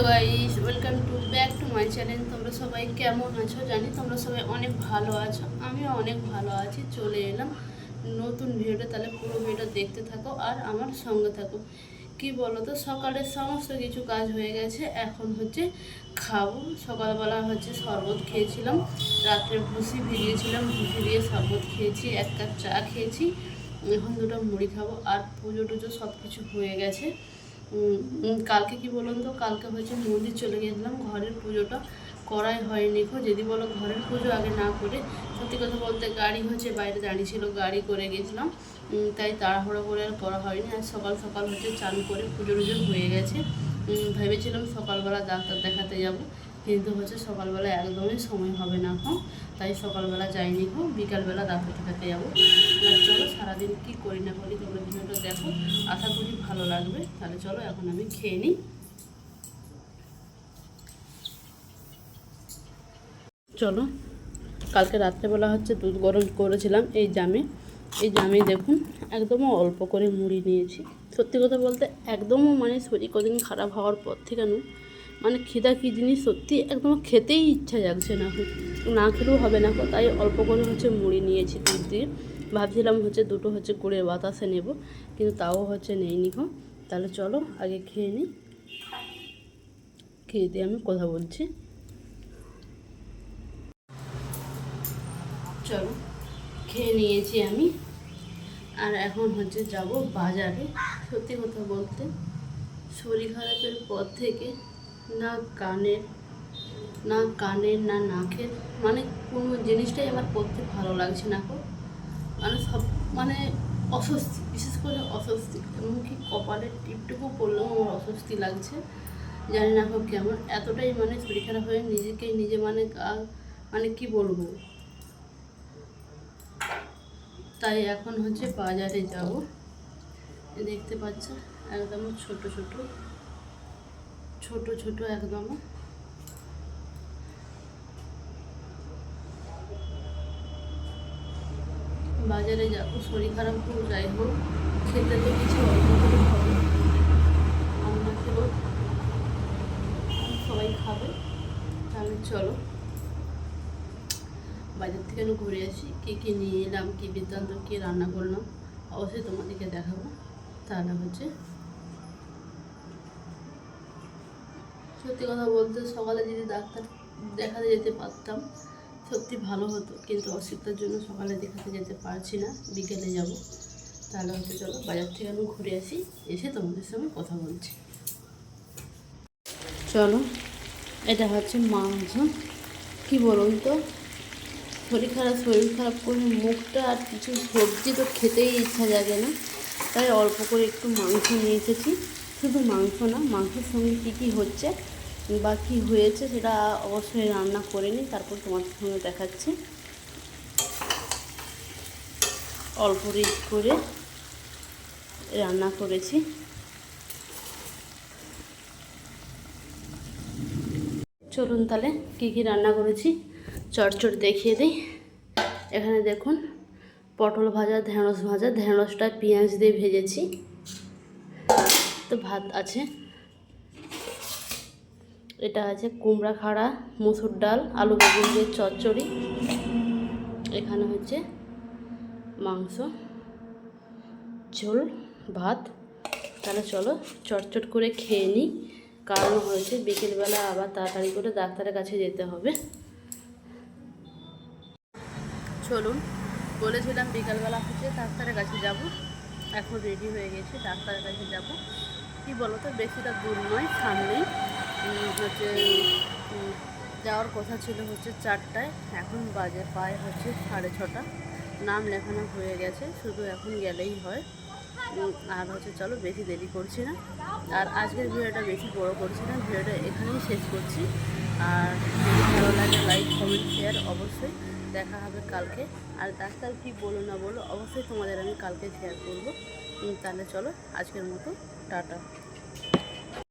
Hello guys welcome to back to my channel তোমরা সবাই কেমন আছো? জানি তোমরা সবাই অনেক ভালো আছো। আমিও অনেক ভালো আছি। চলে এলাম নতুন ভিডিওটা তাহলে পুরো ভিডিও দেখতে থাকো আর আমার সঙ্গে থাকো। কি বলো তো সকালের সমস্ত কিছু কাজ হয়ে গেছে। এখন হচ্ছে খাব। সকালবেলা হচ্ছে শরবত খেয়েছিলাম। রাত্রে ভুসি ভিজিয়েছিলাম। ভুসি দিয়ে শরবত খেয়েছি, এক কাপ চা খেয়েছি। এখন দুটো মুড়ি খাব। আর পুজো টুজো সব কিছু হয়ে গেছে। কালকে কি বলুন তো? কালকে হয়েছে মন্দির চলে গেছিলাম ঘরের পুজোটা করাই হয়নি গো। যদি বলো ঘরের পুজো আগে না করে, সত্যি কথা বলতে গাড়ি হচ্ছে বাইরে দাঁড়িয়ে ছিল গাড়ি করে গেছিলাম। তাই তাড়াহুড়ো করে আর করা হয়নি। আর সকাল সকাল হচ্ছে চান করে পুজো টুজো হয়ে গেছে। ভেবেছিলাম সকালবেলা ডাক্তার দেখাতে যাব। কিন্তু হচ্ছে সকালবেলা একদমই সময় হবে না এখন তাই সকালবেলা যাইনি গো বিকালবেলা ডাক্তার দেখাতে যাব। আর চলো সারাদিন কী করি না করি তোমরা ভিডিওটা দেখো। আশা করি ভালো লাগবে। তাহলে চলো এখন আমি খেয়ে নিই। চলো, কালকে রাত্রেবেলা হচ্ছে দুধ গরম করেছিলাম এই জামে। এই জামে দেখুন একদম অল্প করে মুড়ি নিয়েছি। সত্যি কথা বলতে একদমও মানে শরীর কদিন খারাপ হওয়ার পর থেকে নু মানে খিদা কী জিনিস সত্যি একদম খেতেই ইচ্ছা যাচ্ছে না না খেলেও হবে না তাই অল্প করে হচ্ছে মুড়ি নিয়েছি দুধ দিয়ে। ভাবছিলাম হচ্ছে দুটো হচ্ছে গুড়ের বাতাসে নেব, কিন্তু তাও হচ্ছে নেইনি গো। তাহলে চলো আগে খেয়ে নিই। খেয়ে দিয়ে আমি কথা বলছি। চলো, খেয়ে নিয়েছি আমি। আর এখন হচ্ছে যাব বাজারে, সত্যি কথা বলতে। শরীর খারাপের পর থেকে না কানের না কানের, না নাকের মানে কোনো জিনিসটাই আমার পড়তে ভালো লাগছে না গো। মানে সব মানে অস্বস্তি, বিশেষ করে অস্বস্তি। এমনকি কপালের টিপটুকু পড়লেও আমার অস্বস্তি লাগছে। জানি না হোক কেমন এতটাই মানে শরীর খারাপ হয়ে নিজেকেই নিজে মানে মানে কি বলব? তাই এখন হচ্ছে বাজারে যাব। দেখতে পাচ্ছ, একদম ছোট ছোট। ছোট ছোট একদম। বাজারে যাব শরীর খারাপ হোক যাই হোক, খেতে তো কিছু অল্প করে আমরা সবাই খাবে। তাহলে চলো। বাজার থেকে আমি ঘুরে আসি, কী কী নিয়ে এলাম, কী বৃত্তান্ত, কী রান্না করলাম। অবশ্যই তোমাদেরকে দেখাবো। তাহলে হচ্ছে সত্যি কথা বলতে সকালে যদি ডাক্তার দেখাতে যেতে পারতাম, সত্যি ভালো হতো। কিন্তু অসুখটার জন্য সকালে দেখাতে যেতে পারছি না, বিকেলে যাব। তাহলে হচ্ছে চলো, বাজার থেকে আমি ঘুরে আসি, এসে তোমাদের সঙ্গে কথা বলছি। চলো, এটা হচ্ছে মাংস কি বলুন তো? শরীর খারাপ শরীর খারাপ করে মুখটা আর কিছু সবজি তো খেতেই ইচ্ছা জাগে না। তাই অল্প করে একটু মাংস নিয়ে এসেছি। শুধু মাংস না, মাংসের সঙ্গে কী কী হচ্ছে বা কী হয়েছে সেটা অবশ্যই রান্না করে নিই, তারপর তোমাদের সঙ্গে দেখাচ্ছি। অল্প রিচ করে রান্না করেছি। চলুন তাহলে কী কী রান্না করেছি, চটচট দেখিয়ে দিই। এখানে দেখুন, পটল ভাজা, ঢেঁড়স ভাজা, ঢেঁড়সটা পেঁয়াজ দিয়ে ভেজেছি। তো ভাত আছে। এটা আছে কুমড়া খাড়া, মুসুর ডাল, আলু বেগুন দিয়ে চচ্চড়ি। এখানে হচ্ছে মাংস, ঝোল, ভাত। তাহলে চলো চটচট করে খেয়ে নিই। কারণ হয়েছে বিকেলবেলা আবার তাড়াতাড়ি করে ডাক্তারের কাছে যেতে হবে। চলুন, বলেছিলাম বিকালবেলা হচ্ছে ডাক্তারের কাছে যাব। এখন রেডি হয়ে গেছি, ডাক্তারের কাছে যাব। কি বলো তো বেশিটা দূর নয়, সামনেই। হচ্ছে যাওয়ার কথা ছিল হচ্ছে চারটায়, এখন বাজে পায় হচ্ছে সাড়ে ছটা। নাম লেখানো হয়ে গেছে, শুধু এখন গেলেই হয়। আর হচ্ছে চলো বেশি দেরি করছি না। আর আজকের ভিডিওটা বেশি বড় করছি না, ভিডিওটা এখানেই শেষ করছি। আর ভালো লাগে লাইক কমেন্ট শেয়ার অবশ্যই। দেখা হবে কালকে। আর ডাক্তার কি বলো না বলো, অবশ্যই তোমাদের আমি কালকে শেয়ার করব। তাহলে চলো আজকের মতো টাটা।